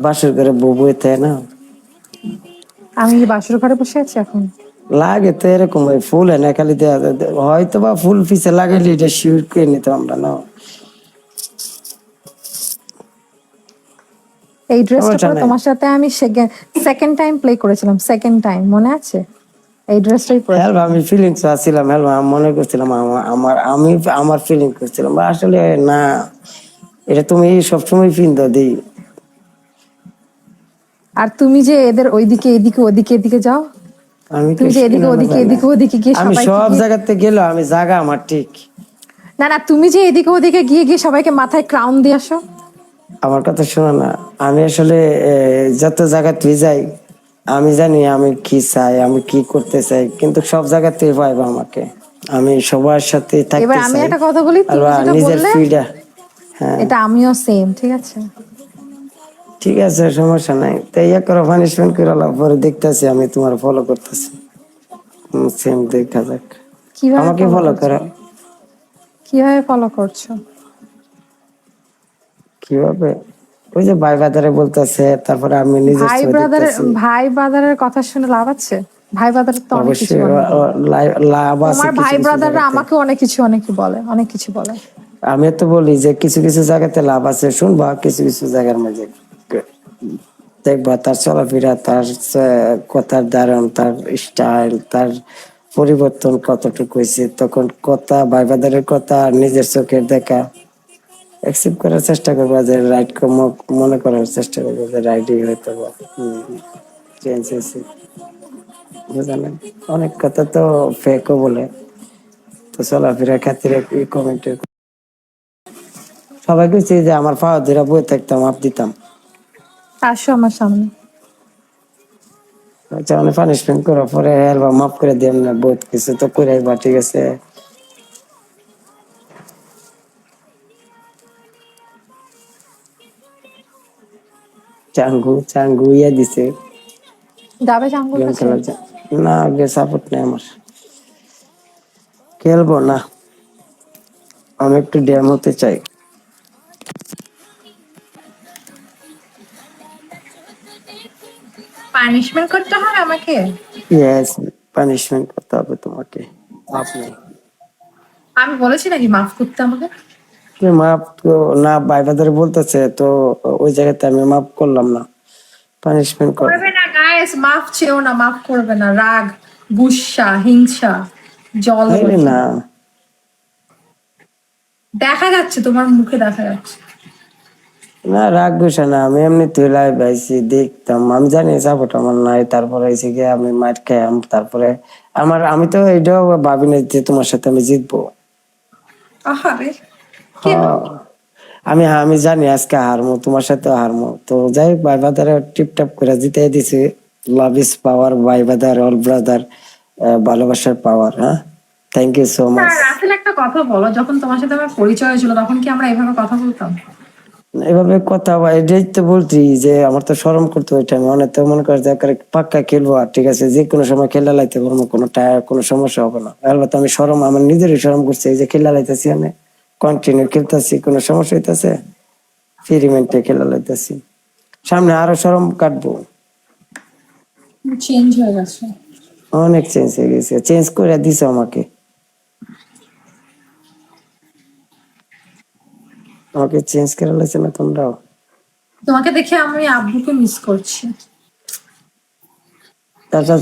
বাসর করে বউ বইতে না? আমি কি বাসর ঘরে বসে আছি এখন? লাগে তো এরকম ওই ফুল এনে খালি হয়তো বা ফুল পিছে লাগাইলে এটা শিউর করে নিতাম আমরা না? এই ড্রেসটা তোমার সাথে আমি সেকেন্ড টাইম প্লে করেছিলাম সেকেন্ড টাইম মনে আছে? এই ড্রেসটাই পরে। হেলবা আমি ফিলিংস আসছিলাম হেলবা আমি মনে করছিলাম আমার- আমি আমার ফিলিং করছিলাম বা আসলে না এটা তুমি সবসময় পিন্দ দিই। আর তুমি যে এদের ওইদিকে এদিকে ওদিকে এদিকে যাও। আমি তুমি যে এদিকে ওদিকে জানি। এদিকে ওদিকে গিয়ে আমি সব জায়গাতে গেলেও আমি জায়গা আমার ঠিক। না না তুমি যে এদিকে ওদিকে গিয়ে গিয়ে সবাইকে মাথায় ক্রাউন দিয়ে আসো। আমার কথা শোনো না আমি আসলে যত জায়গা তুই যাই আমি জানি আমি কি চাই আমি কি করতে চাই কিন্তু সব জায়গাতে পাইবো আমাকে। আমি সবার সাথে থাকতে এবার আমি একটা কথা বলি, তুমি যেটা বললে- হ্যাঁ। এটা আমিও সেম ঠিক আছে? ঠিক আছে সমস্যা নাই। তো ইয়া করো পানিশমেন্ট করে আলাপ পরে দেখতেছি আমি তোমার ফলো করতেছি। সেম দেখা যাক। কীভাবে আমাকে ফলো? করো। কীভাবে ফলো করছ? কীভাবে? ওই যে ভাই বাজারে বলতেছে তারপরে আমি নিজের ভাই ব্রাদারের ভাই ব্রাদারের কথা শুনে লাভ আছে? ভাই ব্রাদার তো অনেক কিছু লাভ আছে কিছু ভাই ব্রাদাররা আমাকে অনেক কিছু অনেক বলে অনেক কিছু বলে। আমি তো বলি যে কিছু কিছু জায়গাতে লাভ আছে শুনবা কিছু কিছু জায়গার মাঝে। দেখবা তার চলাফেরা, তার কথার ধারণ, তার স্টাইল তার পরিবর্তন কতটুকু হয়েছে, তখন কথা ভাই বাদারের কথা নিজের চোখের দেখা। অ্যাকসেপ্ট করার চেষ্টা করবা যে রাইট মনে করার চেষ্টা করব যে রাইটই হয়তো চেঞ্জ হয়েছে। বুঝলেন অনেক কথা তো ফেকও বলে। তো চলাফেরার খাতিরে কমেন্ট সবাই কইছে যে, আমার পাওয়া ধরে বই থাকতাম, আপ দিতাম। আসো আমার সামনে। আচ্ছা মানে পানিশমেন্ট করার পরে এলবা মাফ করে দিলাম না বহুত কিছু তো করে বা ঠিক আছে? চাঙ্গু চাঙ্গু ইয়া দিছে। যাবে জন্য। না আগে সাপোর্ট নেই আমার। খেলব না। আমি একটু ড্যাম হতে চাই। পানিশমেন্ট করতে হয় আমাকে? ইয়েস পানিশমেন্ট করতে হবে তোমাকে। আপনি আমি বলেছি নাকি মাফ করতে আমাকে? মাফ না ভাই বাজারে বলতেছে তো ওই জায়গাতে আমি মাফ করলাম না। পানিশমেন্ট করবে না গাইস মাফ চেও না মাফ করবে না। রাগ গুসা হিংসা জল না। দেখা যাচ্ছে তোমার মুখে দেখা যাচ্ছে। না রাগ গুসা না আমি এমনি তুই লাইভ আইসি দেখতাম। আমি জানি সাপোর্ট আমার নাই তারপরে এসে গিয়ে আমি মাইট খাইলাম তারপরে আমার আমি তো এটাও ভাবি না যে তোমার সাথে আমি জিতবো। হ্যাঁ। আমি আমি জানি আজকে হারমো তোমার সাথে হারমো। তো যাই হোক ভাই বাদারে টিপটাপ করে জিতে দিছি। লাভ ইস পাওয়ার ভাই বাদার অল ব্রাদার ভালোবাসার পাওয়ার হ্যাঁ? Thank you so much Rasel একটা কথা বলো যখন তোমার সাথে আমার পরিচয় হয়েছিল তখন কি আমরা এভাবে কথা বলতাম? এভাবে কথা বা এটাই তো বলছি যে আমার তো শরম করতে ওই টাইমে অনেক তো মনে করে যে পাক্কা খেলব আর ঠিক আছে যে কোনো সময় খেলা লাইতে পারব কোনো টায়ার কোনো সমস্যা হবে না। এবার তো আমি শরম আমার নিজেরই শরম করছি এই যে খেলা লাইতেছি আমি কন্টিনিউ খেলতেছি কোনো সমস্যা হইতেছে? ফ্রি মিনিটে খেলা লাইতেছি। সামনে আরও শরম কাটবো। চেঞ্জ হয়ে গেছে। অনেক চেঞ্জ হয়ে গেছে। চেঞ্জ করে দিছে আমাকে। আমাকে চেঞ্জ করে লেছে না তোমরাও? তোমাকে দেখে আমি আব্বুকে মিস করছি। তা তা